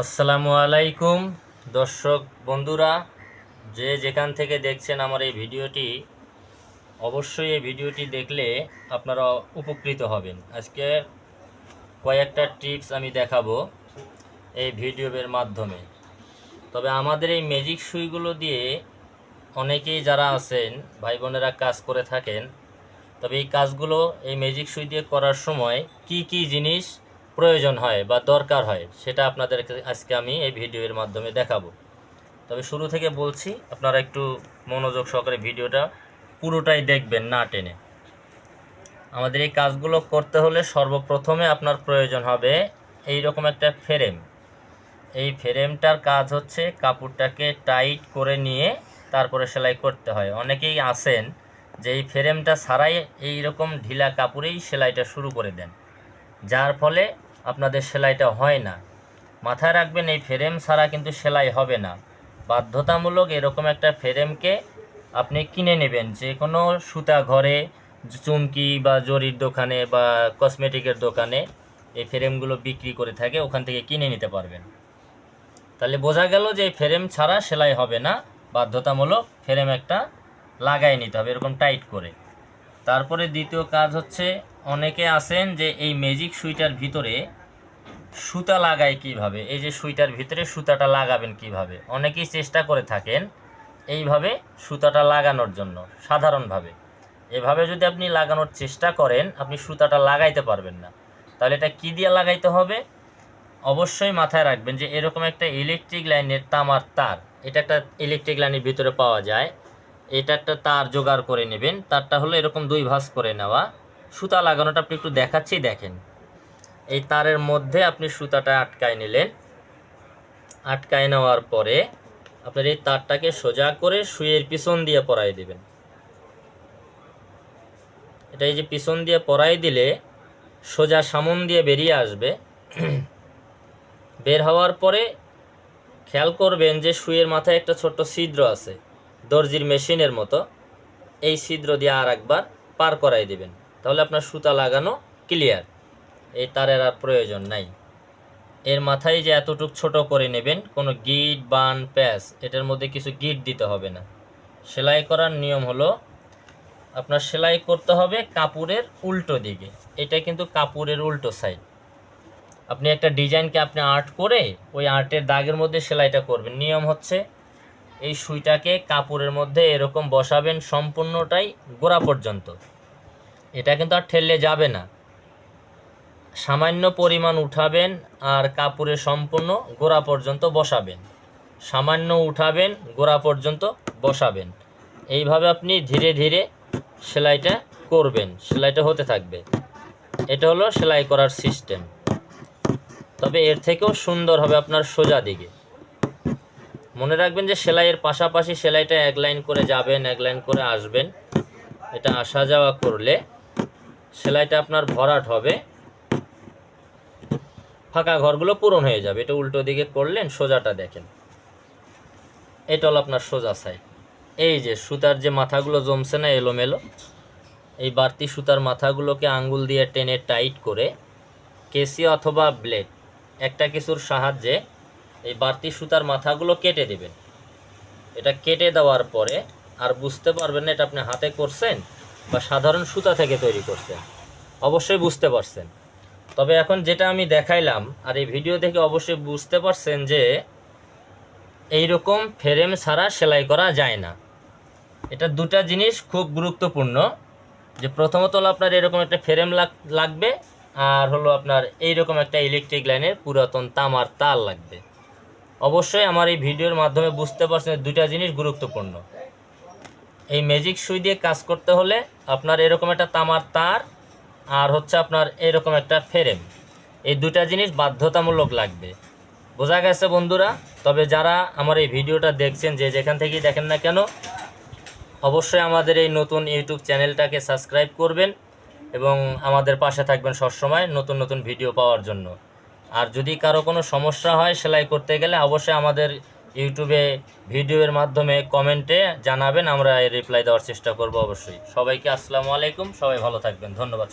আসসালামু আলাইকুম, দর্শক বন্ধুরা, যে যেখান থেকে দেখছেন আমার এই ভিডিওটি, অবশ্যই এই ভিডিওটি দেখলে আপনারা উপকৃত হবেন। আজকে কয়েকটা টিপস আমি দেখাবো এই ভিডিওর মাধ্যমে। তবে আমাদের এই ম্যাজিক সুইগুলো দিয়ে অনেকেই যারা আছেন ভাই বোনেরা কাজ করে থাকেন, তবে এই কাজগুলো, এই ম্যাজিক সুই দিয়ে করার সময় কি কি জিনিস প্রয়োজন হয় বা দরকার হয়, সেটা আপনাদেরকে আজকে আমি এই ভিডিওর মাধ্যমে দেখাবো। তবে শুরু থেকে বলছি, আপনারা একটু মনোযোগ সহকারে ভিডিওটা পুরোটাই দেখবেন না টেনে। আমাদের এই কাজগুলো করতে হলে সর্বপ্রথমে আপনার প্রয়োজন হবে এই রকম একটা ফ্রেম। এই ফ্রেমটার কাজ হচ্ছে কাপড়টাকে টাইট করে নিয়ে তারপরে সেলাই করতে হয়। অনেকেই আসেন যে এই ফ্রেমটা ছাড়াই এই রকম ঢিলা কাপড়েই সেলাইটা শুরু করে দেন। যার ফলে আপনাদের সেলাইটা হয় না। মাথায় রাখবেন, এই ফ্রেম ছাড়া কিন্তু সেলাই হবে না। বাধ্যতামূলক এরকম একটা ফ্রেমকে আপনি কিনে নেবেন যে কোনো সুতা ঘরে, চুমকি বা জরির দোকানে বা কসমেটিকের দোকানে এই ফ্রেমগুলো বিক্রি করে থাকে, ওখান থেকে কিনে নিতে পারবেন। তাহলে বোঝা গেল যে এই ফ্রেম ছাড়া সেলাই হবে না, বাধ্যতামূলক ফ্রেম একটা লাগাই নিতে হবে, এরকম টাইট করে। তারপরে দ্বিতীয় কাজ হচ্ছে, অনেকে আছেন যে এই ম্যাজিক সুইটার ভিতরে সুতা লাগায় কীভাবে? এই যে সুইটার ভিতরে সুতাটা লাগাবেন কীভাবে? অনেকেই চেষ্টা করে থাকেন এইভাবে সুতাটা লাগানোর জন্য, সাধারণভাবে। এভাবে যদি আপনি লাগানোর চেষ্টা করেন, আপনি সুতাটা লাগাইতে পারবেন না। তাহলে এটা কী দিয়ে লাগাইতে হবে? অবশ্যই মাথায় রাখবেন যে এরকম একটা ইলেকট্রিক লাইনের তামার তার, এটা একটা ইলেকট্রিক লাইনের ভিতরে পাওয়া যায়। এটা একটা তার জোগাড় করে নেবেন। তারটা হলো এরকম দুই ভাঁজ করে নেওয়া। সুতা লাগানোটা আপনি একটু দেখাচ্ছি, দেখেন। এই তারের মধ্যে আপনি সুতাটা আটকায় নিলেন। আটকায় নেওয়ার পরে আপনার এই তারটাকে সোজা করে সুইয়ের পিছন দিয়ে পরাই দিবেন। এটা এই যে পিছন দিয়ে পরাই দিলে সোজা সামন দিয়ে বেরিয়ে আসবে। বের হওয়ার পরে খেয়াল করবেন যে সুইয়ের মাথায় একটা ছোট্ট ছিদ্র আছে। দর্জির মেশিনের মতো এই ছিদ্র দিয়ে আর একবার পার করাই দেবেন। তাহলে আপনার সুতা লাগানো ক্লিয়ার এই তারের আর প্রয়োজন নাই। এর মাথায় যে এতটুক ছোট করে নেবেন, কোনো গিট, বান, প্যাচ, এটার মধ্যে কিছু গিট দিতে হবে না। সেলাই করার নিয়ম হলো, আপনার সেলাই করতে হবে কাপড়ের উল্টো দিকে। এটা কিন্তু কাপড়ের উল্টো সাইড আপনি একটা ডিজাইনকে আপনি আর্ট করে ওই আর্টের দাগের মধ্যে সেলাইটা করবেন। নিয়ম হচ্ছে এই সুইটাকে কাপড়ের মধ্যে এরকম বসাবেন সম্পূর্ণটাই গোড়া পর্যন্ত। এটা কিন্তু আর ঠেললে যাবে না। সামান্য পরিমাণ উঠাবেন আর কাপড়ের সম্পূর্ণ গোড়া পর্যন্ত বসাবেন। সামান্য উঠাবেন, গোড়া পর্যন্ত বসাবেন। এইভাবে আপনি ধীরে ধীরে সেলাইটা করবেন। সেলাইটা হতে থাকবে। এটা হলো সেলাই করার সিস্টেম। তবে এর থেকেও সুন্দর হবে আপনার সোজা দিকে। মনে রাখবেন যে সেলাইয়ের পাশাপাশি সেলাইটা এক লাইন করে যাবেন, এক লাইন করে আসবেন। এটা আসা যাওয়া করলে সেলাইটা আপনার ভরাট হবে। ফাঁকা ঘরগুলো পূরণ হয়ে যাবে। এটা উল্টো দিকে করলেন, সোজাটা দেখেন। এটা হলো আপনার সোজা সাইড এই যে সুতার যে মাথাগুলো জমছে না এলোমেলো, এই বাড়তি সুতার মাথাগুলোকে আঙ্গুল দিয়ে টেনে টাইট করে কেসি অথবা ব্লেড একটা কিছুর সাহায্যে এই বাড়তি সুতার মাথাগুলো কেটে দেবেন। এটা কেটে দেওয়ার পরে আর বুঝতে পারবেন না এটা আপনি হাতে করছেন বা সাধারণ সুতা থেকে তৈরি করছেন। অবশ্যই বুঝতে পারছেন। তবে এখন যেটা আমি দেখাইলাম আর এই ভিডিও দেখে অবশ্যই বুঝতে পারছেন যে এই রকম ফ্রেম ছাড়া সেলাই করা যায় না। এটা দুটা জিনিস খুব গুরুত্বপূর্ণ যে প্রথমত হলো আপনার এরকম একটা ফ্রেম লাগবে আর হলো আপনার এইরকম একটা ইলেকট্রিক লাইনের পুরাতন তামার তার লাগবে। অবশ্যই আমার এই ভিডিওর মাধ্যমে বুঝতে পারছেন দুইটা জিনিস গুরুত্বপূর্ণ। এই ম্যাজিক সুই দিয়ে কাজ করতে হলে আপনার এরকম একটা তামার তার আর হচ্ছে আপনার এরকম একটা ফ্রেম এই দুটা জিনিস বাধ্যতামূলক লাগবে। বোঝা গেছে বন্ধুরা? তবে যারা আমার এই ভিডিওটা দেখছেন, যে যেখান থেকেই দেখেন না কেন, অবশ্যই আমাদের এই নতুন ইউটিউব চ্যানেলটাকে সাবস্ক্রাইব করবেন এবং আমাদের পাশে থাকবেন সবসময় নতুন নতুন ভিডিও পাওয়ার জন্য। আর যদি কারও কোনো সমস্যা হয় সেলাই করতে গেলে অবশ্যই আমাদের ইউটিউবে ভিডিওর মাধ্যমে কমেন্টে জানাবেন, আমরা রিপ্লাই দেওয়ার চেষ্টা করব অবশ্যই। সবাইকে আসসালামু আলাইকুম, সবাই ভালো থাকবেন, ধন্যবাদ